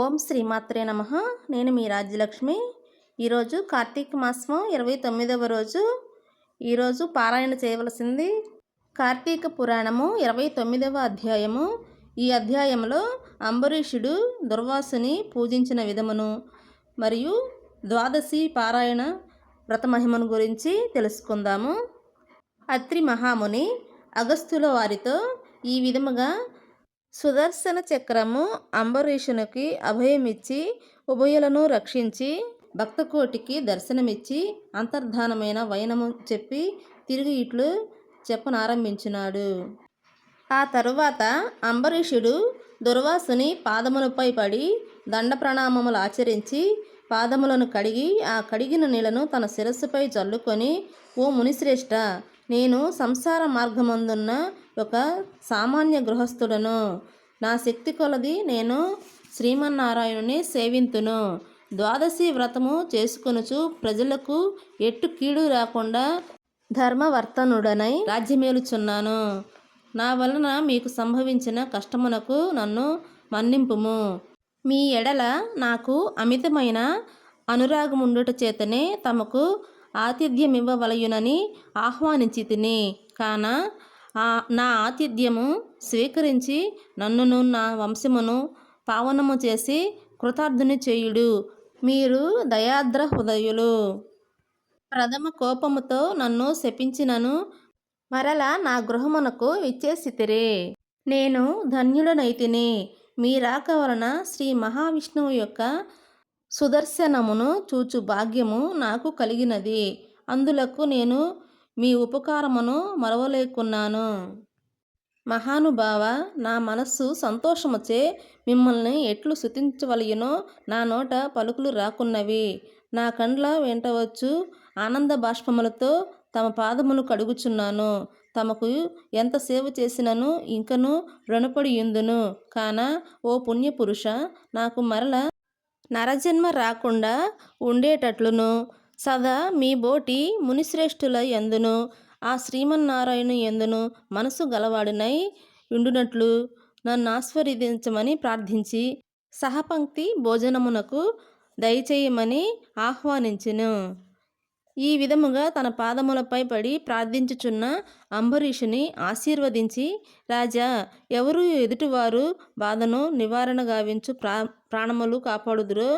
ఓం శ్రీమాత్రే నమ. నేను మీ రాజ్యలక్ష్మి. ఈరోజు కార్తీక మాసం ఇరవై తొమ్మిదవ రోజు. ఈరోజు పారాయణ చేయవలసింది కార్తీక పురాణము ఇరవై తొమ్మిదవ అధ్యాయము. ఈ అధ్యాయంలో అంబరీషుడు దుర్వాసుని పూజించిన విధమును మరియు ద్వాదశి పారాయణ వ్రతమహిమను గురించి తెలుసుకుందాము. అత్రి మహాముని అగస్తుల వారితో ఈ విధముగా సుదర్శన చక్రము అంబరీషునికి అభయమిచ్చి ఉభయులను రక్షించి భక్తకోటికి దర్శనమిచ్చి అంతర్ధానమైన వైనము చెప్పి తిరిగి ఇట్లు చెప్పనారంభించినాడు. ఆ తరువాత అంబరీషుడు దుర్వాసుని పాదములపై పడి దండ ప్రణామములు ఆచరించి పాదములను కడిగి ఆ కడిగిన నీళ్ళను తన శిరస్సుపై చల్లుకొని ఓ మునిశ్రేష్ఠ నేను సంసార మార్గమందున్న ఒక సామాన్య గృహస్థుడను. నా శక్తి కొలది నేను శ్రీమన్నారాయణుని సేవింతును. ద్వాదశి వ్రతము చేసుకొనుచు ప్రజలకు ఎట్టు కీడు రాకుండా ధర్మవర్తనుడనై రాజ్యమేలుచున్నాను. నా వలన మీకు సంభవించిన కష్టమునకు నన్ను మన్నింపుము. మీ ఎడల నాకు అమితమైన అనురాగముండుట చేతనే తమకు ఆతిథ్యమివ్వవలయునని ఆహ్వానించి తిని కాన నా ఆతిథ్యము స్వీకరించి నన్నును నా వంశమును పావనము చేసి కృతార్థుని చేయుడు. మీరు దయాద్ర హృదయులు. ప్రథమ కోపముతో నన్ను శపించినను మరల నా గృహమునకు ఇచ్చేసితిరే నేను ధన్యుడనైతిని. మీ రాక వలన శ్రీ మహావిష్ణువు యొక్క సుదర్శనమును చూచు భాగ్యము నాకు కలిగినది. అందులకు నేను మీ ఉపకారమును మరవలేకున్నాను. మహానుభావ నా మనస్సు సంతోషముచే మిమ్మల్ని ఎట్లు శుతించవలయనో నా నోట పలుకులు రాకున్నవి. నా కండ్ల వెంటవచ్చు ఆనంద బాష్పములతో తమ పాదములు కడుగుచున్నాను. తమకు ఎంత సేవ చేసినను ఇంకను రుణపడి ఎందును కాన ఓ పుణ్యపురుష నాకు మరల నరజన్మ రాకుండా ఉండేటట్లును. సదా మీ బోటి మునిశ్రేష్ఠుల ఎందును ఆ శ్రీమన్నారాయణ ఎందును మనసు గలవాడినై ఉండునట్లు నన్ను ఆశీర్వదించమని ప్రార్థించి సహపంక్తి భోజనమునకు దయచేయమని ఆహ్వానించెను. ఈ విధముగా తన పాదములపై పడి ప్రార్థించుచున్న అంబరీషుని ఆశీర్వదించి రాజా ఎవరు ఎదుటివారు బాధను నివారణ గావించు ప్రా ప్రాణములు కాపాడుదురో?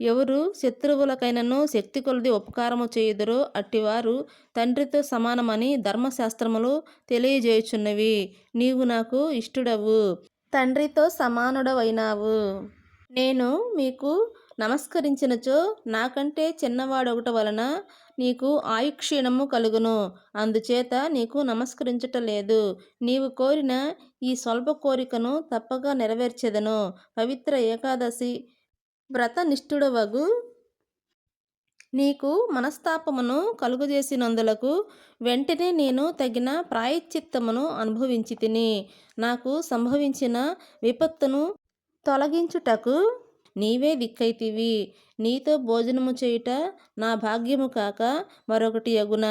ఎవరు శత్రువులకైనను శక్తి కొలది ఉపకారము చేయుదురో? అట్టివారు తండ్రితో సమానమని ధర్మశాస్త్రములు తెలియజేయుచున్నవి. నీవు నాకు ఇష్టడవు. తండ్రితో సమానుడవైనావు. నేను మీకు నమస్కరించినచో నాకంటే చిన్నవాడొకట వలన నీకు ఆయుక్షీణము కలుగును. అందుచేత నీకు నమస్కరించట లేదు. నీవు కోరిన ఈ స్వల్ప కోరికను తప్పగా నెరవేర్చెదను. పవిత్ర ఏకాదశి వ్రత నిష్ఠుడవగు నీకు మనస్తాపమును కలుగజేసినందులకు వెంటనే నేను తగిన ప్రాయశ్చిత్తమును అనుభవించి తిని నాకు సంభవించిన విపత్తును తొలగించుటకు నీవే దిక్కైతివి. నీతో భోజనము చేయుట నా భాగ్యము కాక మరొకటి యగున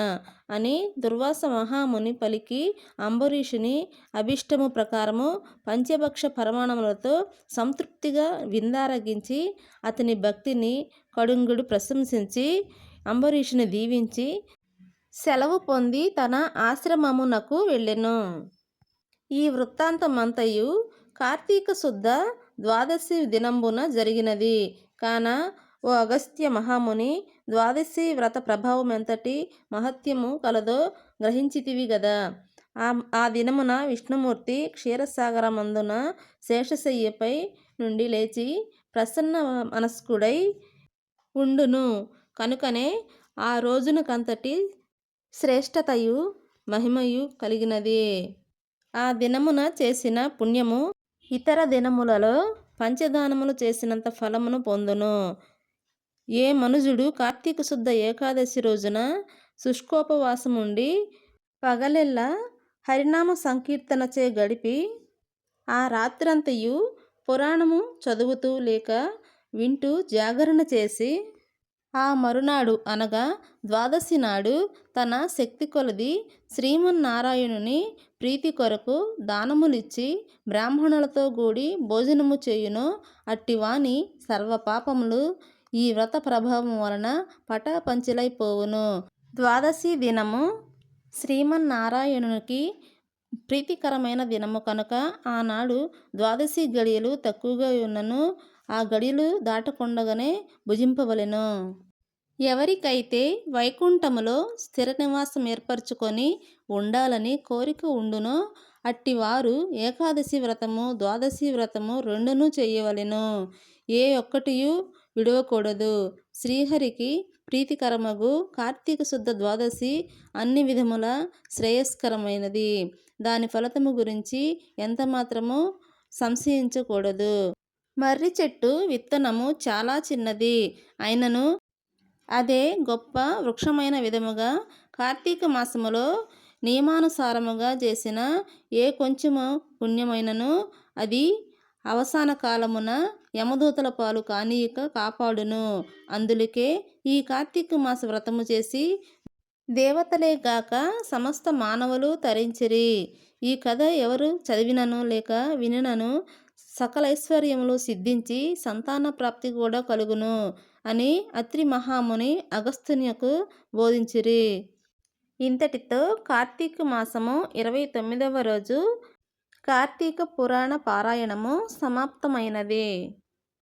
అని దుర్వాస మహాముని పలికి అంబరీషుని అభిష్టము ప్రకారము పంచభక్ష పరమాణములతో సంతృప్తిగా విందారగించి అతని భక్తిని కడుంగుడు ప్రశంసించి అంబరీషుని దీవించి సెలవు పొంది తన ఆశ్రమమునకు వెళ్ళెను. ఈ వృత్తాంతమంతయు కార్తీక శుద్ధ ద్వాదశి దినంబున జరిగినది. కాన ఓ అగస్త్య మహాముని ద్వాదశి వ్రత ప్రభావం ఎంతటి మహత్యము కలదో గ్రహించితివి గదా. ఆ ఆ దినమున విష్ణుమూర్తి క్షీరసాగరమందున శేషశయ్యపై నుండి లేచి ప్రసన్న మనస్కుడై ఉండును. కనుకనే ఆ రోజునకంతటి శ్రేష్టతయు మహిమయు కలిగినది. ఆ దినమున చేసిన పుణ్యము ఇతర దినములలో పంచదానములు చేసినంత ఫలమును పొందును. ఏ మనుజుడు కార్తీక శుద్ధ ఏకాదశి రోజున శుష్కోపవాసం ఉండి పగలెల్లా హరినామ సంకీర్తనచే గడిపి ఆ రాత్రంతయు పురాణము చదువుతూ లేక వింటూ జాగరణ చేసి ఆ మరునాడు అనగా ద్వాదశి నాడు తన శక్తి కొలది శ్రీమన్నారాయణుని ప్రీతి కొరకు దానములిచ్చి బ్రాహ్మణులతో కూడి భోజనము చేయును. అట్టివాని సర్వపాపములు ఈ వ్రత ప్రభావం వలన పటాపంచలైపోవును ద్వాదశి దినము శ్రీమన్నారాయణునికి ప్రీతికరమైన దినము కనుక ఆనాడు ద్వాదశి గడియలు తక్కువగా ఉన్నను. ఆ గడియలు దాటకుండగానే భుజింపవలెను. ఎవరికైతే వైకుంఠములో స్థిర నివాసం ఏర్పరచుకొని ఉండాలని కోరిక ఉండునో అట్టివారు ఏకాదశి వ్రతము ద్వాదశి వ్రతము రెండును చేయవలెను. ఏ ఒక్కటియు విడవకూడదు. శ్రీహరికి ప్రీతికరమగు కార్తీక శుద్ధ ద్వాదశి అన్ని విధముల శ్రేయస్కరమైనది. దాని ఫలితము గురించి ఎంత మాత్రము సంశయించకూడదు. మర్రి చెట్టు విత్తనము చాలా చిన్నది. అయినను అదే గొప్ప వృక్షమైన విధముగా కార్తీక మాసములో నియమానుసారముగా చేసిన ఏ కొంచెము పుణ్యమైనను అది అవసాన కాలమున యమదూతల పాలు కానీయక కాపాడును. అందులకే ఈ కార్తీక మాస వ్రతము చేసి దేవతలే గాక సమస్త మానవులు తరించిరి. ఈ కథ ఎవరు చదివినను లేక వినినను సకలైశ్వర్యములు సిద్ధించి సంతాన ప్రాప్తి కూడా కలుగును అని అత్రి మహాముని అగస్త్యునికు బోధించిరి. ఇంతటితో కార్తీక మాసము ఇరవై తొమ్మిదవ రోజు కార్తీక పురాణ పారాయణము సమాప్తమైనది.